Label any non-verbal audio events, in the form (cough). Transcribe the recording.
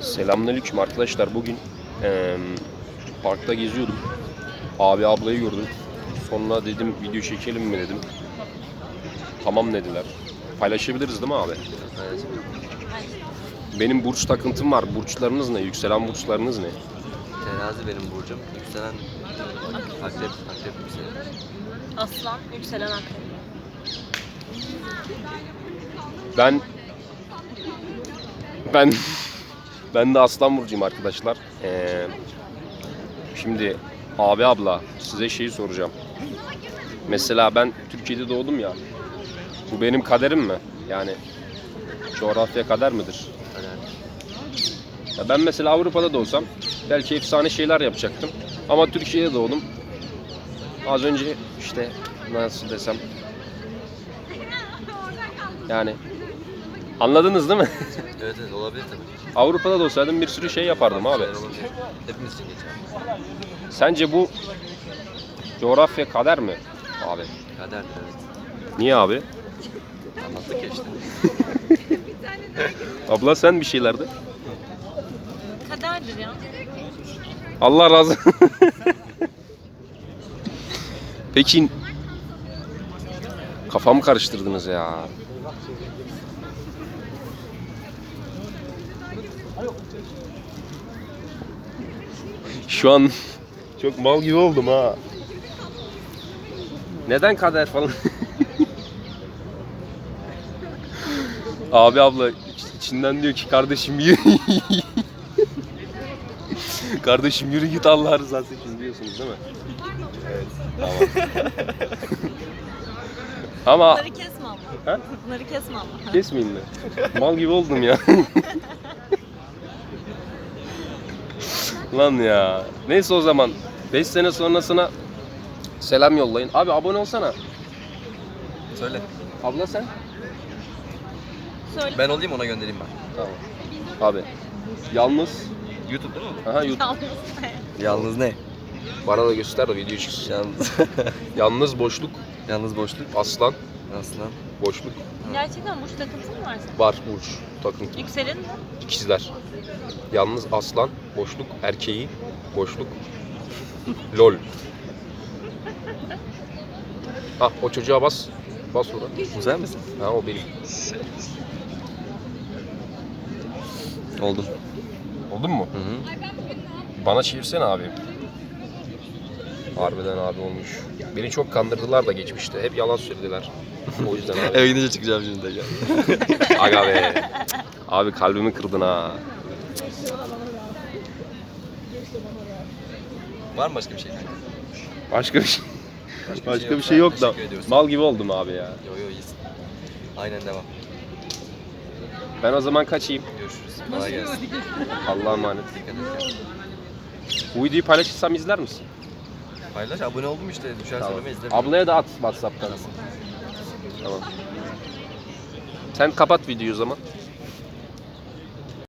Selamünaleyküm arkadaşlar. Bugün eee, parkta geziyordum. Abi ablayı gördüm. Sonra dedim video çekelim mi dedim. Tamam dediler. Paylaşabiliriz değil mi abi? Benim burç takıntım var. Burçlarınız ne? Yükselen burçlarınız ne? Terazi benim burcum. Yükselen akrep, akrep yükselen. Aslan, yükselen akrep. Ben ben ben de Aslan burcuyum arkadaşlar. Ee, şimdi abi abla size şeyi soracağım. Mesela ben Türkiye'de doğdum ya. Bu benim kaderim mi? Yani coğrafya kader midir? Ya ben mesela Avrupa'da da olsam belki efsane şeyler yapacaktım. Ama Türkiye'de doğdum. Az önce işte nasıl desem yani anladınız değil mi? (laughs) Evet evet olabilir tabii. Avrupa'da da olsaydım bir sürü şey yapardım abi. Hepimiz için geçer. Sence bu coğrafya kader mi abi? Kaderdir evet. Niye abi? Anlattık ya işte. (laughs) Abla sen bir şeylerdi. Kaderdir ya. Allah razı (laughs) Peki kafamı karıştırdınız ya. Şu an çok mal gibi oldum ha. Neden kader falan? Abi abla iç- içinden diyor ki kardeşim yürü. Kardeşim yürü git Allah rızası için diyorsunuz değil mi? Evet. Tamam. (laughs) Ama Bunları kesme ama. Ha? Bunları kesme ama. kesmeyeyim mi? Mal gibi oldum ya. (laughs) Lan ya. Neyse o zaman 5 sene sonrasına selam yollayın. Abi abone olsana. Söyle. Abla sen? Söyle. Ben olayım ona göndereyim ben. Tamam. Abi. Yalnız. YouTube değil mi? Aha YouTube. Yalnız ne? Yalnız ne? Bana da göster de video çıksın. Yalnız. Yalnız boşluk. Yalnız boşluk. Aslan. Aslan. Boşluk. Gerçekten burç takıntın mı var senin? Var burç. Takıntı. Yükselen mi? İkizler. Yalnız aslan, boşluk, erkeği, boşluk, lol. (laughs) Ah o çocuğa bas. Bas orada. Güzel misin? Ha o benim. Oldum. Oldun mu? Hı hı. Bana çevirsene abi. Harbiden abi olmuş. Beni çok kandırdılar da geçmişte. Hep yalan söylediler. O yüzden abi. (laughs) Eve gidince çıkacağım şimdi de. (laughs) Aga be. Abi kalbimi kırdın ha. Var mı başka bir şey kanka? Başka bir şey. Başka, Başka bir şey yok da. teşekkür ediyoruz. Mal gibi oldum abi ya. Yo yo iyisin. Aynen devam. Ben o zaman kaçayım. Görüşürüz. Kolay gelsin. Allah'a emanet. Dikkat et. Bu videoyu paylaşırsam izler misin? Paylaş abone oldum işte. Düşer Tamam. söyleme izle. Ablaya da at WhatsApp'tan. Tamam. Sen kapat videoyu o zaman.